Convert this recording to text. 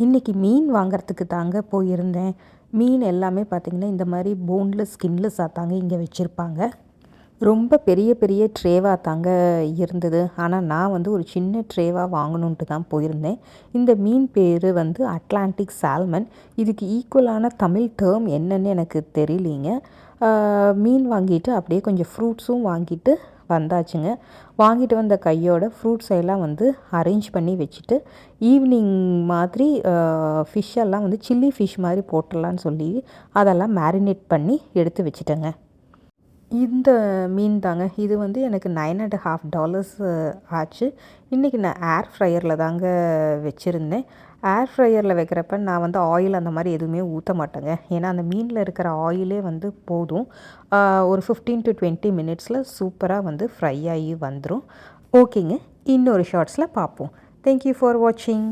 இன்றைக்கி மீன் வாங்கிறதுக்கு தாங்க போயிருந்தேன். மீன் எல்லாமே பார்த்திங்கன்னா இந்த மாதிரி போன்லெஸ் ஸ்கின்லெஸ்ஸாக தாங்க இங்கே வச்சுருப்பாங்க. ரொம்ப பெரிய பெரிய ட்ரேவாக தாங்க இருந்தது. ஆனால் நான் வந்து ஒரு சின்ன ட்ரேவாக வாங்கணுன்ட்டு தான் போயிருந்தேன். இந்த மீன் பேர் வந்து அட்லாண்டிக் சால்மன் இதுக்கு ஈக்குவலான தமிழ் டேர்ம் என்னன்னு எனக்கு தெரியலீங்க. மீன் வாங்கிட்டு அப்படியே கொஞ்சம் ஃப்ரூட்ஸும் வாங்கிட்டு வந்தாச்சுங்க. வாங்கிட்டு வந்த கையோட ஃப்ரூட்ஸ் எல்லாம் வந்து அரேஞ்ச் பண்ணி வச்சுட்டு ஈவினிங் மாதிரி ஃபிஷ்ஷெல்லாம் வந்து சில்லி ஃபிஷ் மாதிரி போட்டுடலான்னு சொல்லி அதெல்லாம் மேரினேட் பண்ணி எடுத்து வச்சுட்டேங்க. இந்த மீன் தாங்க. இது வந்து எனக்கு நைன் அண்ட் ஹாஃப் டாலர்ஸ் ஆச்சு. இன்றைக்கி நான் ஏர் ஃப்ரையரில் தாங்க வச்சுருந்தேன். ஏர் ஃப்ரையரில் வைக்கிறப்ப நான் வந்து ஆயில் அந்த மாதிரி எதுவுமே ஊற்ற மாட்டேங்க. ஏன்னா அந்த மீனில் இருக்கிற ஆயிலே வந்து போதும். ஒரு ஃபிஃப்டீன் டு டுவெண்ட்டி மினிட்ஸில் சூப்பராக வந்து ஃப்ரை ஆகி வந்துடும் ஓகேங்க. இன்னொரு ஷார்ட்ஸில் பார்ப்போம் தேங்க்யூ ஃபார் வாட்சிங்